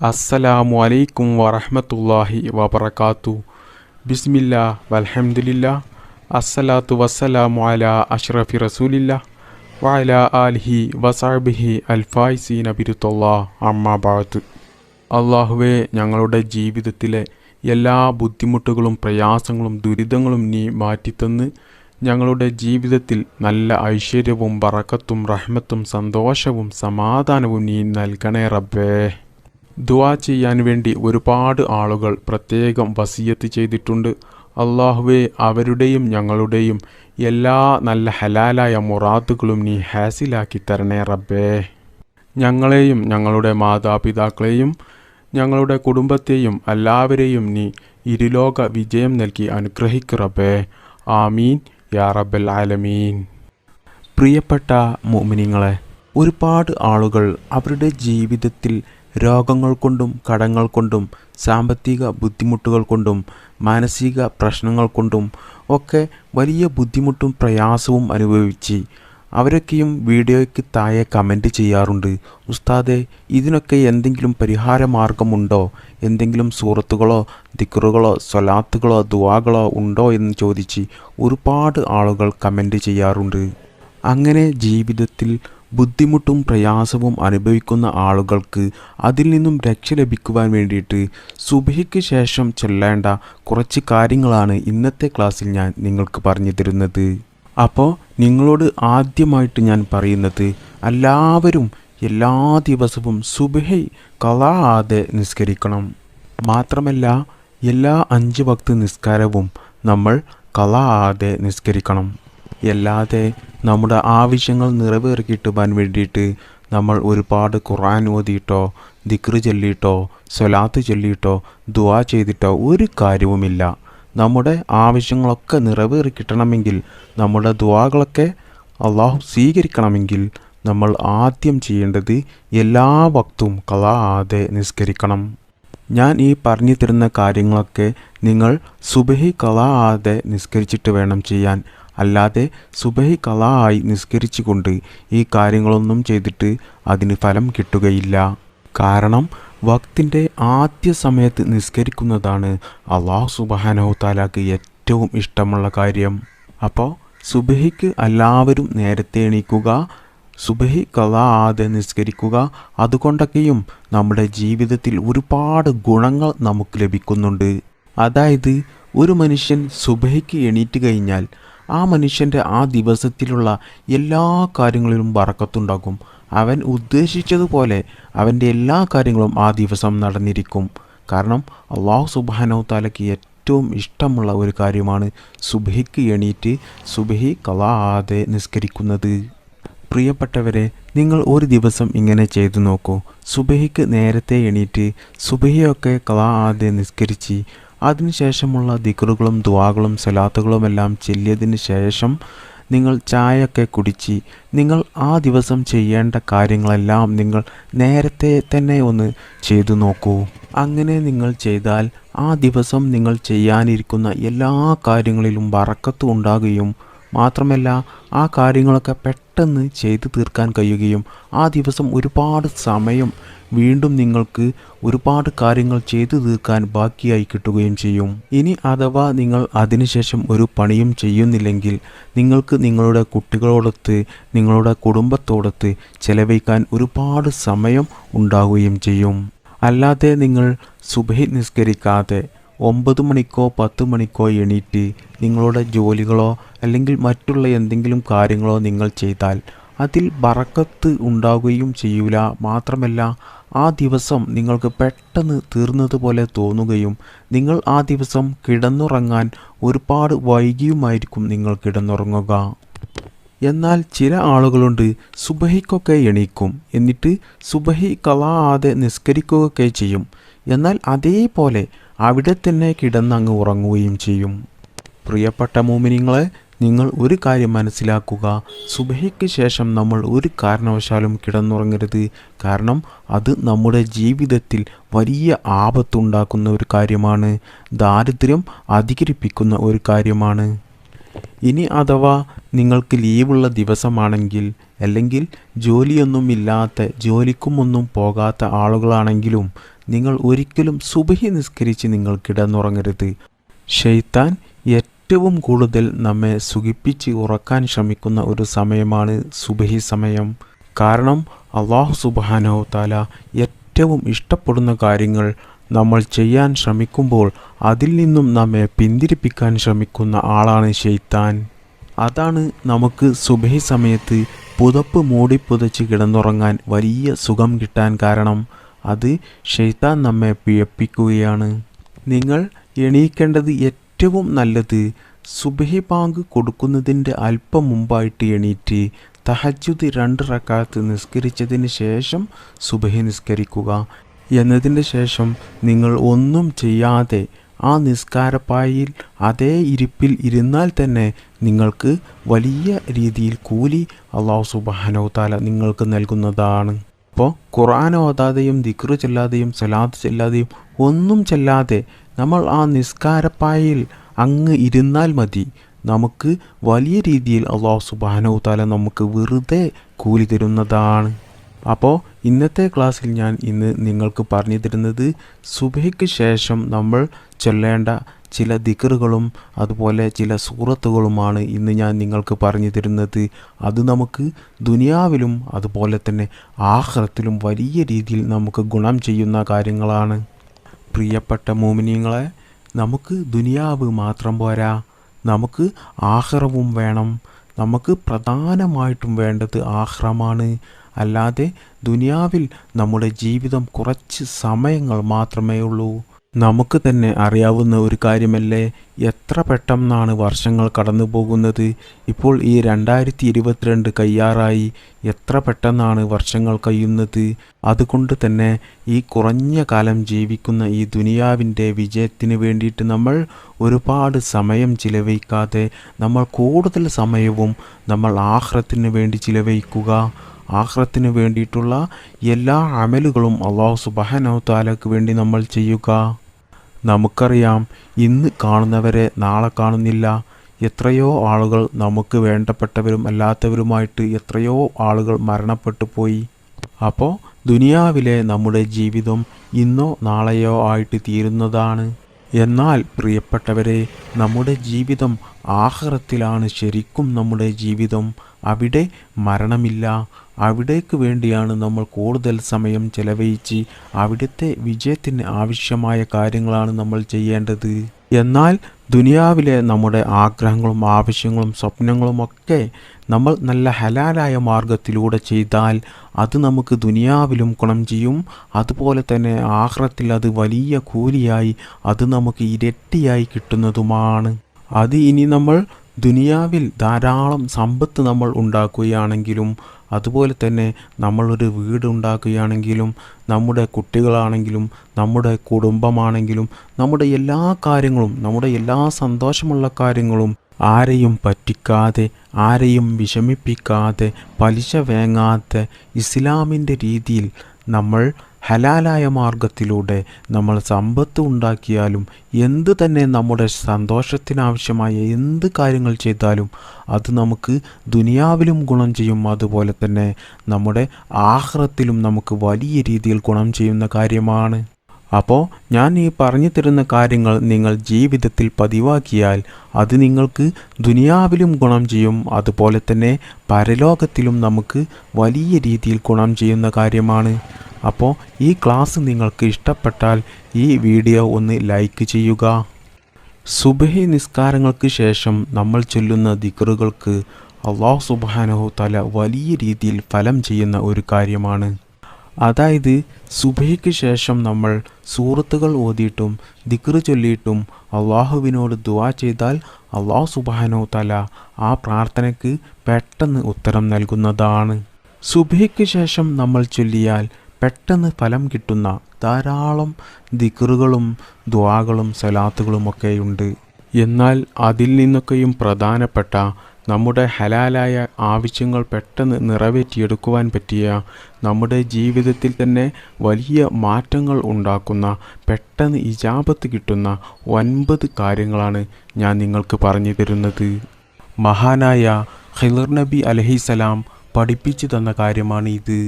അസ്സലാമു അലൈക്കും വറഹ്മത്തുള്ളാഹി വബറകാതു ബിസ്മില്ലാ വൽഹംദുലില്ലാ. അസ്സലാത്തു വസ്സലാമു അല അഷ്റഫി റസൂലില്ല. വഅല ആലിഹി വസാബിഹി അൽഫായ്സി ബിരുത്തുല്ലാ അമ്മാ ബഅദ്. അള്ളാഹുവെ ഞങ്ങളുടെ ജീവിതത്തിലെ എല്ലാ ബുദ്ധിമുട്ടുകളും പ്രയാസങ്ങളും ദുരിതങ്ങളും നീ മാറ്റിത്തന്ന് ഞങ്ങളുടെ ജീവിതത്തിൽ നല്ല ഐശ്വര്യവും ബറക്കത്തും റഹ്മത്തും സന്തോഷവും സമാധാനവും നീ നൽകണേ റബ്ബേ. ദുആ ചെയ്യാൻ വേണ്ടി ഒരുപാട് ആളുകൾ പ്രത്യേകം വസീയത്ത് ചെയ്തിട്ടുണ്ട്. അള്ളാഹുവെ അവരുടെയും ഞങ്ങളുടെയും എല്ലാ നല്ല ഹലാലായ മുറാത്തുകളും നീ ഹാസിലാക്കി തരണേ റബ്ബേ. ഞങ്ങളെയും ഞങ്ങളുടെ മാതാപിതാക്കളെയും ഞങ്ങളുടെ കുടുംബത്തെയും എല്ലാവരെയും നീ ഇരുലോക വിജയം നൽകി അനുഗ്രഹിക്ക് റബ്ബേ. ആമീൻ. യാ റബ്ബൽ ആലമീൻ. പ്രിയപ്പെട്ട മോമിനിങ്ങളെ ഒരുപാട് ആളുകൾ അവരുടെ ജീവിതത്തിൽ രോഗങ്ങൾ കൊണ്ടും കടങ്ങൾ കൊണ്ടും സാമ്പത്തിക ബുദ്ധിമുട്ടുകൾ കൊണ്ടും മാനസിക പ്രശ്നങ്ങൾ കൊണ്ടും ഒക്കെ വലിയ ബുദ്ധിമുട്ടും പ്രയാസവും അനുഭവിച്ച് അവരൊക്കെയും വീഡിയോയ്ക്ക് താഴെ കമന്റ് ചെയ്യാറുണ്ട്. ഉസ്താദെ ഇതിനൊക്കെ എന്തെങ്കിലും പരിഹാര മാർഗമുണ്ടോ എന്തെങ്കിലും സൂറത്തുകളോ ദിക്കറുകളോ സ്വലാത്തുകളോ ദുവാകളോ ഉണ്ടോ? എന്ന് ചോദിച്ച് ഒരുപാട് ആളുകൾ കമന്റ് ചെയ്യാറുണ്ട്. അങ്ങനെ ജീവിതത്തിൽ ബുദ്ധിമുട്ടും പ്രയാസവും അനുഭവിക്കുന്ന ആളുകൾക്ക് അതിൽ നിന്നും രക്ഷ ലഭിക്കുവാൻ വേണ്ടിയിട്ട് സുബഹിക്ക് ശേഷം ചൊല്ലേണ്ട കുറച്ച് കാര്യങ്ങളാണ് ഇന്നത്തെ ക്ലാസ്സിൽ ഞാൻ നിങ്ങൾക്ക് പറഞ്ഞു തരുന്നത്. അപ്പോൾ നിങ്ങളോട് ആദ്യമായിട്ട് ഞാൻ പറയുന്നത് എല്ലാവരും എല്ലാ ദിവസവും സുബഹി കളാതെ നിസ്കരിക്കണം. മാത്രമല്ല എല്ലാ അഞ്ച് വക്ത് നിസ്കാരവും നമ്മൾ കളാതെ നിസ്കരിക്കണം. അല്ലാതെ നമ്മുടെ ആവശ്യങ്ങൾ നിറവേറിക്കിട്ടുവാൻ വേണ്ടിയിട്ട് നമ്മൾ ഒരുപാട് ഖുറാൻ ഓതിയിട്ടോ ദിക്റ് ചൊല്ലിയിട്ടോ സ്വലാത്ത് ചൊല്ലിയിട്ടോ ദുവാ ചെയ്തിട്ടോ ഒരു കാര്യവുമില്ല. നമ്മുടെ ആവശ്യങ്ങളൊക്കെ നിറവേറി കിട്ടണമെങ്കിൽ നമ്മുടെ ദുവാകളൊക്കെ അള്ളാഹു സ്വീകരിക്കണമെങ്കിൽ നമ്മൾ ആദ്യം ചെയ്യേണ്ടത് എല്ലാ വക്തും കളാതെ നിസ്കരിക്കണം. ഞാൻ ഈ പറഞ്ഞു തരുന്ന കാര്യങ്ങളൊക്കെ നിങ്ങൾ സുബഹി കളാതെ നിസ്കരിച്ചിട്ട് വേണം ചെയ്യാൻ. അല്ലാതെ സുബഹി കലായി നിസ്കരിച്ചുകൊണ്ട് ഈ കാര്യങ്ങളൊന്നും ചെയ്തിട്ട് അതിന് ഫലം കിട്ടുകയില്ല. കാരണം വക്തിന്റെ ആദ്യ സമയത്ത് നിസ്കരിക്കുന്നതാണ് അള്ളാഹു സുബഹാനോ താലാക്ക് ഏറ്റവും ഇഷ്ടമുള്ള കാര്യം. അപ്പോൾ സുബഹിക്ക് എല്ലാവരും നേരത്തെ എണീക്കുക സുബഹി കലാതെ നിസ്കരിക്കുക അതുകൊണ്ടൊക്കെയും നമ്മുടെ ജീവിതത്തിൽ ഒരുപാട് ഗുണങ്ങൾ നമുക്ക് ലഭിക്കുന്നുണ്ട്. അതായത് ഒരു മനുഷ്യൻ സുബഹിക്ക് എണീറ്റ് കഴിഞ്ഞാൽ ആ മനുഷ്യന്റെ ആ ദിവസത്തിലുള്ള എല്ലാ കാര്യങ്ങളിലും വറക്കത്തുണ്ടാകും. അവൻ ഉദ്ദേശിച്ചതുപോലെ അവന്റെ എല്ലാ കാര്യങ്ങളും ആ ദിവസം നടന്നിരിക്കും. കാരണം അള്ളാഹു സുബാനോ താലയ്ക്ക് ഏറ്റവും ഇഷ്ടമുള്ള ഒരു കാര്യമാണ് സുബഹിക്ക് എണീറ്റ് സുബഹി കളാതെ നിസ്കരിക്കുന്നത്. പ്രിയപ്പെട്ടവരെ നിങ്ങൾ ഒരു ദിവസം ഇങ്ങനെ ചെയ്തു നോക്കൂ. സുബഹിക്ക് നേരത്തെ എണീറ്റ് സുബഹിയൊക്കെ കളാതെ നിസ്കരിച്ച് അതിനുശേഷമുള്ള ദിക്കറുകളും ദ്വാകളും സലാത്തുകളുമെല്ലാം ചെല്ലിയതിന് ശേഷം നിങ്ങൾ ചായയൊക്കെ കുടിച്ച് നിങ്ങൾ ആ ദിവസം ചെയ്യേണ്ട കാര്യങ്ങളെല്ലാം നിങ്ങൾ നേരത്തെ തന്നെ ഒന്ന് ചെയ്തു നോക്കൂ. അങ്ങനെ നിങ്ങൾ ചെയ്താൽ ആ ദിവസം നിങ്ങൾ ചെയ്യാനിരിക്കുന്ന എല്ലാ കാര്യങ്ങളിലും വറക്കത്ത് ഉണ്ടാകുകയും മാത്രമല്ല ആ കാര്യങ്ങളൊക്കെ പെട്ടെന്ന് ചെയ്തു തീർക്കാൻ കഴിയുകയും ആ ദിവസം ഒരുപാട് സമയം വീണ്ടും നിങ്ങൾക്ക് ഒരുപാട് കാര്യങ്ങൾ ചെയ്തു തീർക്കാൻ ബാക്കിയായി കിട്ടുകയും ചെയ്യും. ഇനി അഥവാ നിങ്ങൾ അതിനുശേഷം ഒരു പണിയും ചെയ്യുന്നില്ലെങ്കിൽ നിങ്ങൾക്ക് നിങ്ങളുടെ കുട്ടികളോടൊത്ത് നിങ്ങളുടെ കുടുംബത്തോടൊത്ത് ചെലവഴിക്കാൻ ഒരുപാട് സമയം ഉണ്ടാവുകയും ചെയ്യും. അല്ലാതെ നിങ്ങൾ സുബഹി നിസ്കരിക്കാതെ ഒമ്പത് മണിക്കോ പത്ത് മണിക്കോ എണീറ്റ് നിങ്ങളുടെ ജോലികളോ അല്ലെങ്കിൽ മറ്റുള്ള എന്തെങ്കിലും കാര്യങ്ങളോ നിങ്ങൾ ചെയ്താൽ അതിൽ ബറക്കത്ത് ഉണ്ടാവുകയും ചെയ്യൂല. മാത്രമല്ല ആ ദിവസം നിങ്ങൾക്ക് പെട്ടെന്ന് തീർന്നതുപോലെ തോന്നുകയും നിങ്ങൾ ആ ദിവസം കിടന്നുറങ്ങാൻ ഒരുപാട് വൈകിയുമായിരിക്കും നിങ്ങൾ കിടന്നുറങ്ങുക. എന്നാൽ ചില ആളുകളുണ്ട് സുബഹിക്കൊക്കെ എണീക്കും. എന്നിട്ട് സുബഹി കളാതെ നിസ്കരിക്കുകയൊക്കെ ചെയ്യും. എന്നാൽ അതേപോലെ അവിടെ തന്നെ കിടന്നങ്ങ് ഉറങ്ങുകയും ചെയ്യും. പ്രിയപ്പെട്ട മോമിനിങ്ങളെ നിങ്ങൾ ഒരു കാര്യം മനസ്സിലാക്കുക. സുബഹയ്ക്ക് ശേഷം നമ്മൾ ഒരു കാരണവശാലും കിടന്നുറങ്ങരുത്. കാരണം അത് നമ്മുടെ ജീവിതത്തിൽ വലിയ ആപത്തുണ്ടാക്കുന്ന ഒരു കാര്യമാണ്. ദാരിദ്ര്യം അധികരിപ്പിക്കുന്ന ഒരു കാര്യമാണ്. ഇനി അഥവാ നിങ്ങൾക്ക് ലീവുള്ള ദിവസമാണെങ്കിൽ അല്ലെങ്കിൽ ജോലിയൊന്നുമില്ലാത്ത ജോലിക്കും ഒന്നും പോകാത്ത ആളുകളാണെങ്കിലും നിങ്ങൾ ഒരിക്കലും സുബഹി നിസ്കരിച്ച് നിങ്ങൾ കിടന്നുറങ്ങരുത്. ഷെയ്ത്താൻ ഏറ്റവും കൂടുതൽ നമ്മെ സുഖിപ്പിച്ച് ഉറക്കാൻ ശ്രമിക്കുന്ന ഒരു സമയമാണ് സുബഹി സമയം. കാരണം അള്ളാഹു സുബാനോ താല ഏറ്റവും ഇഷ്ടപ്പെടുന്ന കാര്യങ്ങൾ നമ്മൾ ചെയ്യാൻ ശ്രമിക്കുമ്പോൾ അതിൽ നിന്നും നമ്മെ പിന്തിരിപ്പിക്കാൻ ശ്രമിക്കുന്ന ആളാണ് ഷെയ്ത്താൻ അതാണ് നമുക്ക് സുബഹി സമയത്ത് പുതപ്പ് മൂടി പുതച്ച് കിടന്നുറങ്ങാൻ വലിയ സുഖം കിട്ടാൻ കാരണം. അത് ഷെയ്ത്താൻ നമ്മെ പിഴപ്പിക്കുകയാണ്. നിങ്ങൾ എണീക്കേണ്ടത് ഏറ്റവും നല്ലത് സുബഹി ബാങ്ക് കൊടുക്കുന്നതിന്റെ അല്പം മുമ്പായിട്ട് എണീറ്റ് തഹജുദ് രണ്ട് റക്കാത്ത് നിസ്കരിച്ചതിന് ശേഷം സുബഹി നിസ്കരിക്കുക. എന്നതിന് ശേഷം നിങ്ങൾ ഒന്നും ചെയ്യാതെ ആ നിസ്കാരപ്പായിൽ അതേ ഇരിപ്പിൽ ഇരുന്നാൽ തന്നെ നിങ്ങൾക്ക് വലിയ രീതിയിൽ കൂലി അള്ളാഹു സുബാനോ താല നിങ്ങൾക്ക് നൽകുന്നതാണ്. അപ്പോൾ ഖുർആൻ ഓതാതെയും ദിക്റ് ചെല്ലാതെയും സലാത്ത് ചെല്ലാതെയും ഒന്നും ചെല്ലാതെ നമ്മൾ ആ നിസ്കാരപ്പായയിൽ അങ്ങ് ഇരുന്നാൽ മതി. നമുക്ക് വലിയ രീതിയിൽ അള്ളാഹു സുബാനോ താല നമുക്ക് വെറുതെ കൂലി തരുന്നതാണ്. അപ്പോൾ ഇന്നത്തെ ക്ലാസ്സിൽ ഞാൻ ഇന്ന് നിങ്ങൾക്ക് പറഞ്ഞു തരുന്നത് സുബഹയ്ക്ക് ശേഷം നമ്മൾ ചൊല്ലേണ്ട ചില ദിക്കറുകളും അതുപോലെ ചില സൂറത്തുകളുമാണ് ഇന്ന് ഞാൻ നിങ്ങൾക്ക് പറഞ്ഞു തരുന്നത്. അത് നമുക്ക് ദുനിയാവിലും അതുപോലെ തന്നെ ആഹ്റത്തിലും വലിയ രീതിയിൽ നമുക്ക് ഗുണം ചെയ്യുന്ന കാര്യങ്ങളാണ്. പ്രിയപ്പെട്ട മോമിനിയങ്ങളെ നമുക്ക് ദുനിയാവ് മാത്രം പോരാ. നമുക്ക് ആഹ്റവും വേണം. നമുക്ക് പ്രധാനമായിട്ടും വേണ്ടത് ആഹ്റമാണ്. അല്ലാതെ ദുനിയാവിൽ നമ്മുടെ ജീവിതം കുറച്ച് സമയങ്ങൾ മാത്രമേ ഉള്ളൂ. നമുക്ക് തന്നെ അറിയാവുന്ന ഒരു കാര്യമല്ലേ? എത്ര പെട്ടെന്നാണ് വർഷങ്ങൾ കടന്നു പോകുന്നത് ഇപ്പോൾ ഈ രണ്ടായിരത്തി ഇരുപത്തിരണ്ട് കയ്യാറായി എത്ര പെട്ടെന്നാണ് വർഷങ്ങൾ കഴിയുന്നത്? അതുകൊണ്ട് തന്നെ ഈ കുറഞ്ഞ കാലം ജീവിക്കുന്ന ഈ ദുനിയാവിന്റെ വിജയത്തിന് വേണ്ടിയിട്ട് നമ്മൾ ഒരുപാട് സമയം ചിലവഴിക്കാതെ നമ്മൾ കൂടുതൽ സമയവും നമ്മൾ ആഹ്റത്തിന് വേണ്ടി ചിലവഴിക്കുക. ആഹ്റത്തിന് വേണ്ടിയിട്ടുള്ള എല്ലാ അമലുകളും അള്ളാഹു സുബാനോ താലക്ക് വേണ്ടി നമ്മൾ ചെയ്യുക. നമുക്കറിയാം ഇന്ന് കാണുന്നവരെ നാളെ കാണുന്നില്ല. എത്രയോ ആളുകൾ നമുക്ക് വേണ്ടപ്പെട്ടവരും അല്ലാത്തവരുമായിട്ട് എത്രയോ ആളുകൾ മരണപ്പെട്ടു പോയി. അപ്പോൾ ദുനിയാവിലെ നമ്മുടെ ജീവിതം ഇന്നോ നാളെയോ ആയിട്ട് തീരുന്നതാണ്. എന്നാൽ പ്രിയപ്പെട്ടവരെ നമ്മുടെ ജീവിതം ആഹ്റത്തിലാണ് ശരിക്കും നമ്മുടെ ജീവിതം. അവിടെ മരണമില്ല. അവിടേക്ക് വേണ്ടിയാണ് നമ്മൾ കൂടുതൽ സമയം ചെലവഴിച്ച് അവിടുത്തെ വിജയത്തിന് ആവശ്യമായ കാര്യങ്ങളാണ് നമ്മൾ ചെയ്യേണ്ടത്. എന്നാൽ ദുനിയാവിലെ നമ്മുടെ ആഗ്രഹങ്ങളും ആവശ്യങ്ങളും സ്വപ്നങ്ങളുമൊക്കെ നമ്മൾ നല്ല ഹലാലായ മാർഗത്തിലൂടെ ചെയ്താൽ അത് നമുക്ക് ദുനിയാവിലും ഗുണം ചെയ്യും. അതുപോലെ തന്നെ ആഹ്റത്തിൽ അത് വലിയ കൂലിയായി അത് നമുക്ക് ഇരട്ടിയായി കിട്ടുന്നതുമാണ്. അത് ഇനി നമ്മൾ ദുനിയാവിൽ ധാരാളം സമ്പത്ത് നമ്മൾ ഉണ്ടാക്കുകയാണെങ്കിലും അതുപോലെ തന്നെ നമ്മളൊരു വീട് ഉണ്ടാക്കുകയാണെങ്കിലും നമ്മുടെ കുട്ടികളാണെങ്കിലും നമ്മുടെ കുടുംബമാണെങ്കിലും നമ്മുടെ എല്ലാ കാര്യങ്ങളും നമ്മുടെ എല്ലാ സന്തോഷമുള്ള കാര്യങ്ങളും ആരെയും പറ്റിക്കാതെ ആരെയും വിഷമിപ്പിക്കാതെ പലിശ വേങ്ങാതെ ഇസ്ലാമിന്റെ രീതിയിൽ നമ്മൾ ഹലാലായ മാർഗത്തിലൂടെ നമ്മൾ സമ്പത്ത് ഉണ്ടാക്കിയാലും എന്ത് തന്നെ നമ്മുടെ സന്തോഷത്തിനാവശ്യമായ എന്ത് കാര്യങ്ങൾ ചെയ്താലും അത് നമുക്ക് ദുനിയാവിലും ഗുണം ചെയ്യും. അതുപോലെ തന്നെ നമ്മുടെ ആഹ്റത്തിലും നമുക്ക് വലിയ രീതിയിൽ ഗുണം ചെയ്യുന്ന കാര്യമാണ്. അപ്പോൾ ഞാൻ ഈ പറഞ്ഞു തരുന്ന കാര്യങ്ങൾ നിങ്ങൾ ജീവിതത്തിൽ പതിവാക്കിയാൽ അത് നിങ്ങൾക്ക് ദുനിയാവിലും ഗുണം ചെയ്യും. അതുപോലെ തന്നെ പരലോകത്തിലും നമുക്ക് വലിയ രീതിയിൽ ഗുണം ചെയ്യുന്ന കാര്യമാണ്. അപ്പോൾ ഈ ക്ലാസ് നിങ്ങൾക്ക് ഇഷ്ടപ്പെട്ടാൽ ഈ വീഡിയോ ഒന്ന് ലൈക്ക് ചെയ്യുക. സുബഹി നിസ്കാരങ്ങൾക്ക് ശേഷം നമ്മൾ ചൊല്ലുന്ന ദിക്റുകൾക്ക് അള്ളാഹു സുബാനഹു തല വലിയ രീതിയിൽ ഫലം ചെയ്യുന്ന ഒരു കാര്യമാണ്. അതായത് സുബഹിക്ക് ശേഷം നമ്മൾ സൂറത്തുകൾ ഓതിയിട്ടും ദിക്റ് ചൊല്ലിയിട്ടും അള്ളാഹുവിനോട് ദുവാ ചെയ്താൽ അള്ളാഹു സുബാനോ തല ആ പ്രാർത്ഥനയ്ക്ക് പെട്ടെന്ന് ഉത്തരം നൽകുന്നതാണ്. സുബഹിക്ക് ശേഷം നമ്മൾ ചൊല്ലിയാൽ പെട്ടെന്ന് ഫലം കിട്ടുന്ന ധാരാളം ദിക്റുകളും ദ്വാകളും സലാത്തുകളുമൊക്കെയുണ്ട് എന്നാൽ അതിൽ നിന്നൊക്കെയും പ്രധാനപ്പെട്ട നമ്മുടെ ഹലാലായ ആവശ്യങ്ങൾ പെട്ടെന്ന് നിറവേറ്റിയെടുക്കുവാൻ പറ്റിയ നമ്മുടെ ജീവിതത്തിൽ തന്നെ വലിയ മാറ്റങ്ങൾ ഉണ്ടാക്കുന്ന പെട്ടെന്ന് ഇജാപത്ത് കിട്ടുന്ന ഒൻപത് കാര്യങ്ങളാണ് ഞാൻ നിങ്ങൾക്ക് പറഞ്ഞു തരുന്നത്. മഹാനായ ഖിലർ നബി അലഹിസലാം പഠിപ്പിച്ചു തന്ന കാര്യമാണ് ഇത്.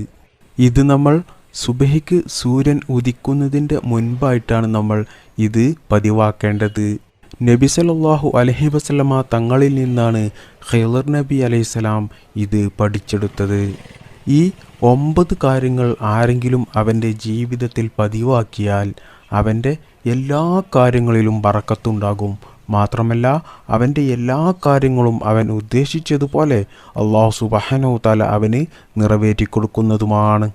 ഇത് നമ്മൾ സുബഹിക്ക് സൂര്യൻ ഉദിക്കുന്നതിന്റെ മുൻപായിട്ടാണ് നമ്മൾ ഇത് പതിവാക്കേണ്ടത്. നബി സല്ലല്ലാഹു അലഹി വസല്ലമ തങ്ങളിൽ നിന്നാണ് ഖൈലർ നബി അലൈഹിസ്സലാം ഇത് പഠിച്ചെടുത്തത്. ഈ ഒമ്പത് കാര്യങ്ങൾ ആരെങ്കിലും അവന്റെ ജീവിതത്തിൽ പതിവാക്കിയാൽ അവന്റെ എല്ലാ കാര്യങ്ങളിലും വറക്കത്തുണ്ടാകും മാത്രമല്ല അവന്റെ എല്ലാ കാര്യങ്ങളും അവൻ ഉദ്ദേശിച്ചതുപോലെ അള്ളാഹു സുബഹനോ തല അവന് നിറവേറ്റിക്കൊടുക്കുന്നതുമാണ്.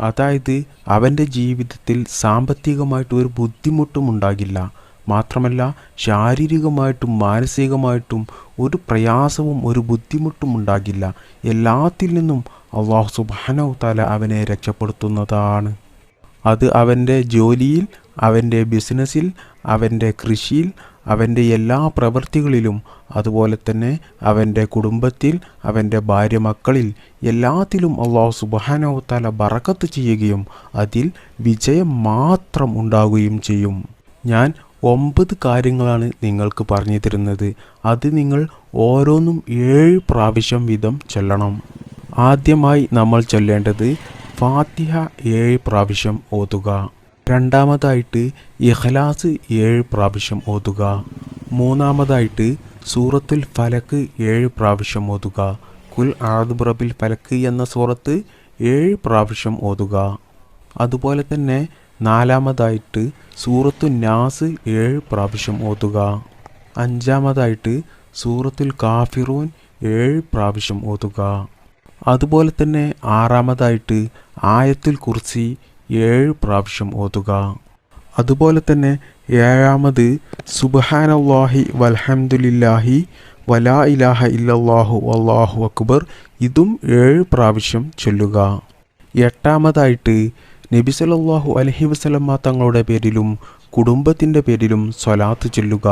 അതായത് അവന്റെ ജീവിതത്തിൽ സാമ്പത്തികമായിട്ട് ഒരു ബുദ്ധിമുട്ടും ഉണ്ടാകില്ല. മാത്രമല്ല ശാരീരികമായിട്ടും മാനസികമായിട്ടും ഒരു പ്രയാസവും ഒരു ബുദ്ധിമുട്ടും ഉണ്ടാകില്ല. എല്ലാത്തിൽ നിന്നും അള്ളാഹു സുബാനോ താല അവനെ രക്ഷപ്പെടുത്തുന്നതാണ്. അത് അവന്റെ ജോലിയിൽ അവന്റെ ബിസിനസ്സിൽ അവന്റെ കൃഷിയിൽ അവന്റെ എല്ലാ പ്രവൃത്തികളിലും അതുപോലെ തന്നെ അവന്റെ കുടുംബത്തിൽ അവന്റെ ഭാര്യ മക്കളിൽ എല്ലാത്തിലും അള്ളാഹു സുബാനോ തല ബറക്കത്ത് ചെയ്യുകയും അതിൽ വിജയം മാത്രം ഉണ്ടാകുകയും ചെയ്യും. ഞാൻ ഒമ്പത് കാര്യങ്ങളാണ് നിങ്ങൾക്ക് പറഞ്ഞു തരുന്നത്. അത് നിങ്ങൾ ഓരോന്നും ഏഴ് പ്രാവശ്യം വീതം ചൊല്ലണം. ആദ്യമായി നമ്മൾ ചൊല്ലേണ്ടത് ഫാത്തിഹ ഏഴ് പ്രാവശ്യം ഓതുക. രണ്ടാമതായിട്ട് ഇഖ്ലാസ് ഏഴ് പ്രാവശ്യം ഓതുക. മൂന്നാമതായിട്ട് സൂറത്തുൽ ഫലക്ക് ഏഴ് പ്രാവശ്യം ഓതുക. കുൽ ആദുബ്രബിൽ ഫലക്ക് എന്ന സൂറത്ത് ഏഴ് പ്രാവശ്യം ഓതുക. അതുപോലെ തന്നെ നാലാമതായിട്ട് സൂറത്തു നാസ് ഏഴ് പ്രാവശ്യം ഓതുക. അഞ്ചാമതായിട്ട് സൂറത്തുൽ കാഫിറൂൻ ഏഴ് പ്രാവശ്യം ഓതുക. അതുപോലെ തന്നെ ആറാമതായിട്ട് ആയത്തുൽ കുർസി ഏഴ് പ്രാവശ്യം ഓതുക. അതുപോലെ തന്നെ ഏഴാമത് സുബഹാനല്ലാഹി വൽഹംദുലില്ലാഹി വലാ ഇലാഹ ഇല്ലല്ലാഹു അള്ളാഹു അക്ബർ ഇതും ഏഴ് പ്രാവശ്യം ചൊല്ലുക. എട്ടാമതായിട്ട് നബി സലല്ലാഹു അലൈഹി വസ്ലമ്മ തങ്ങളുടെ പേരിലും കുടുംബത്തിന്റെ പേരിലും സ്വലാത്ത് ചൊല്ലുക.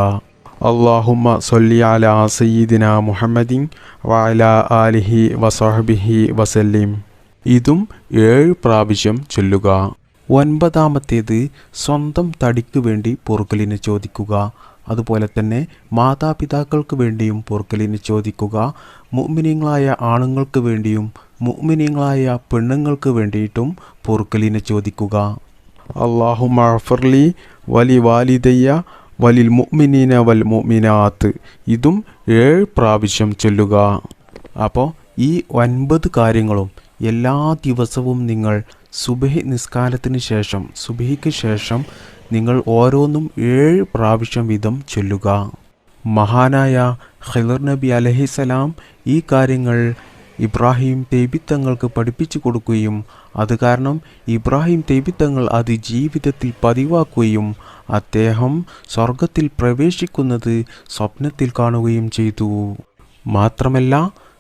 അള്ളാഹുമ്മ സൊല്ലി അല സയ്യിദിന മുഹമ്മദിൻ വാല ആലിഹി വസഹബിഹി വസല്ലിം. ഇതും ഏഴ് പ്രാവശ്യം ചൊല്ലുക. ഒൻപതാമത്തേത് സ്വന്തം തടിക്ക് വേണ്ടി പൊറുക്കലിന് ചോദിക്കുക. അതുപോലെ തന്നെ മാതാപിതാക്കൾക്ക് വേണ്ടിയും പൊറുക്കലിന് ചോദിക്കുക മുഅ്മിനീങ്ങളായ ആണുങ്ങൾക്ക് വേണ്ടിയും മുഅ്മിനീങ്ങളായ പെണ്ണുങ്ങൾക്ക് വേണ്ടിയിട്ടും പൊറുക്കലിന് ചോദിക്കുക. അള്ളാഹു മഫർലി വലി വാലിദയ്യ വലിൽ മുഅ്മിനീന വൽ മുഅ്മിനാത്ത് ഇതും ഏഴ് പ്രാവശ്യം ചൊല്ലുക. അപ്പോൾ ഈ ഒൻപത് കാര്യങ്ങളും എല്ലാ ദിവസവും നിങ്ങൾ സുബഹി നിസ്കാരത്തിന് ശേഷം സുബഹിക്ക് ശേഷം നിങ്ങൾ ഓരോന്നും ഏഴ് പ്രാവശ്യം വീതം ചൊല്ലുക. മഹാനായ ഖിലർ നബി അലഹിസലാം ഈ കാര്യങ്ങൾ ഇബ്രാഹിം തേബിത്തങ്ങൾക്ക് പഠിപ്പിച്ചു കൊടുക്കുകയും അത് കാരണം ഇബ്രാഹിം തേബിത്തങ്ങൾ അത് ജീവിതത്തിൽ പതിവാക്കുകയും അദ്ദേഹം സ്വർഗത്തിൽ പ്രവേശിക്കുന്നത് സ്വപ്നത്തിൽ കാണുകയും ചെയ്തു. മാത്രമല്ല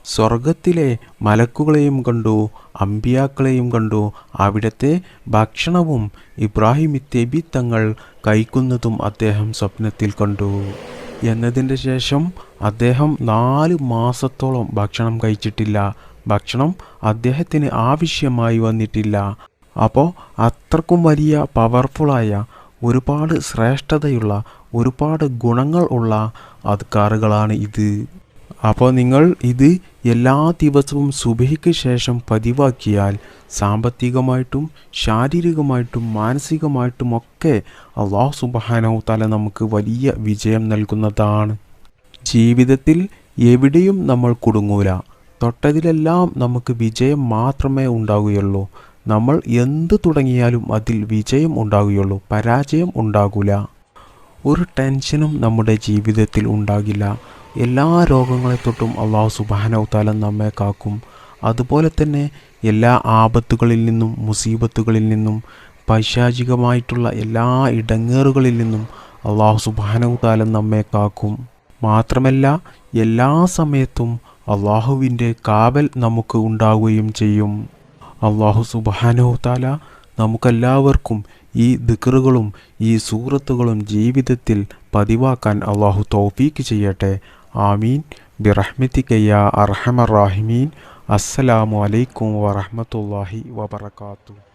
സ്വർഗത്തിലെ മലക്കുകളെയും കണ്ടു അമ്പിയാക്കളെയും കണ്ടു. അവിടത്തെ ഭക്ഷണവും ഇബ്രാഹിം ഇത്തേബി തങ്ങൾ കഴിക്കുന്നതും അദ്ദേഹം സ്വപ്നത്തിൽ കണ്ടു. എന്നതിന്റെ ശേഷം അദ്ദേഹം നാല് മാസത്തോളം ഭക്ഷണം കഴിച്ചിട്ടില്ല. ഭക്ഷണം അദ്ദേഹത്തിന് ആവശ്യമായി വന്നിട്ടില്ല. അപ്പോൾ അത്രക്കും വലിയ പവർഫുള്ളായ ഒരുപാട് ശ്രേഷ്ഠതയുള്ള ഒരുപാട് ഗുണങ്ങൾ ഉള്ള അദ്കാറുകളാണ് ഇത്. അപ്പോൾ നിങ്ങൾ ഇത് എല്ലാ ദിവസവും സുബഹിക്ക് ശേഷം പതിവാക്കിയാൽ സാമ്പത്തികമായിട്ടും ശാരീരികമായിട്ടും മാനസികമായിട്ടും ഒക്കെ അള്ളാഹു സുബഹാനോ തല നമുക്ക് വലിയ വിജയം നൽകുന്നതാണ്. ജീവിതത്തിൽ എവിടെയും നമ്മൾ കുടുങ്ങൂല. തൊട്ടതിലെല്ലാം നമുക്ക് വിജയം മാത്രമേ ഉണ്ടാവുകയുള്ളൂ. നമ്മൾ എന്ത് തുടങ്ങിയാലും അതിൽ വിജയം ഉണ്ടാവുകയുള്ളൂ. പരാജയം ഉണ്ടാകില്ല ഒരു ടെൻഷനും നമ്മുടെ ജീവിതത്തിൽ ഉണ്ടാകില്ല. എല്ലാ രോഗങ്ങളെ തൊട്ടും അള്ളാഹു സുബാനവത്താലം നമ്മെ കാക്കും. അതുപോലെ തന്നെ എല്ലാ ആപത്തുകളിൽ നിന്നും മുസീബത്തുകളിൽ നിന്നും പൈശാചികമായിട്ടുള്ള എല്ലാ ഇടങ്ങേറുകളിൽ നിന്നും അള്ളാഹു സുബാനവത്താലം നമ്മെ കാക്കും. മാത്രമല്ല എല്ലാ സമയത്തും അള്ളാഹുവിന്റെ കാവൽ നമുക്ക് ഉണ്ടാവുകയും ചെയ്യും. അള്ളാഹു സുബാനവത്താല നമുക്കെല്ലാവർക്കും ഈ ദിക്റുകളും ഈ സൂറത്തുകളും ജീവിതത്തിൽ പതിവാക്കാൻ അള്ളാഹു തൗഫീക്ക് ചെയ്യട്ടെ. ആമീൻ. ബിറഹ്മത്തിക്കയ്യ അർഹമറാഹിമീൻ അസ്സലാമു അലൈക്കും വറഹമത്തല്ലാഹി വബർക്കാത്തു